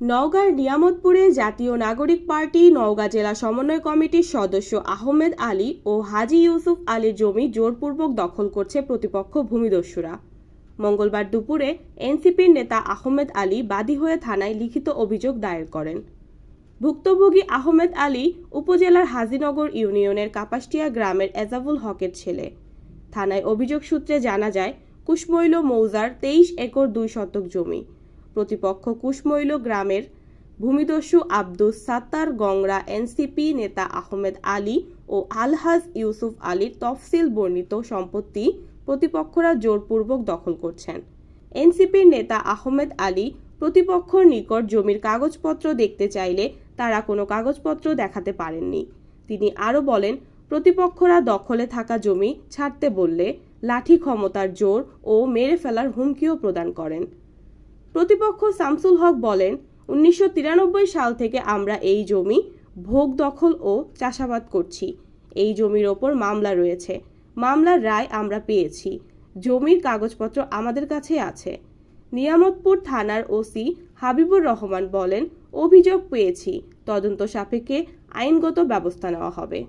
নওগাঁর নিয়ামতপুরে জাতীয় নাগরিক পার্টি, নওগাঁ জেলা সমন্বয় কমিটির সদস্য আহমেদ আলী ও হাজি ইউসুফ আলীর জমি জোরপূর্বক দখল করছে প্রতিপক্ষ ভূমিদস্যুরা। মঙ্গলবার দুপুরে এনসিপির নেতা আহমেদ আলী বাদী হয়ে থানায় লিখিত অভিযোগ দায়ের করেন। ভুক্তভোগী আহমেদ আলী উপজেলার হাজিনগর ইউনিয়নের কাপাসটিয়া গ্রামের এজাবুল হকের ছেলে। থানায় অভিযোগ সূত্রে জানা যায়, কুশমৈল মৌজার তেইশ একর দুই শতক জমি। প্রতিপক্ষ কুশমৈল গ্রামের ভূমিদস্যু আব্দুস সাত্তার গংরা এনসিপি নেতা আহমেদ আলী ও আলহাজ ইউসুফ আলীর তফসিল বর্ণিত সম্পত্তি প্রতিপক্ষরা জোরপূর্বক দখল করছেন। এনসিপির নেতা আহমেদ আলী প্রতিপক্ষর নিকট জমির কাগজপত্র দেখতে চাইলে তারা কোনো কাগজপত্র দেখাতে পারেননি। তিনি আরও বলেন, প্রতিপক্ষরা দখলে থাকা জমি ছাড়তে বললে লাঠি ক্ষমতার জোর ও মেরে ফেলার হুমকিও প্রদান করেন। প্রতিপক্ষ শামসুল হক বলেন, উনিশশো তিরানব্বই সাল থেকে আমরা এই জমি, ভোগ দখল ও চাষাবাদ করছি। এই জমির ওপর মামলা রয়েছে। মামলার রায় আমরা পেয়েছি। জমির কাগজপত্র আমাদের কাছে আছে। নিয়ামতপুর থানার ওসি হাবিবুর রহমান বলেন, অভিযোগ পেয়েছি। তদন্ত সাপেক্ষে আইনগত ব্যবস্থা নেওয়া হবে।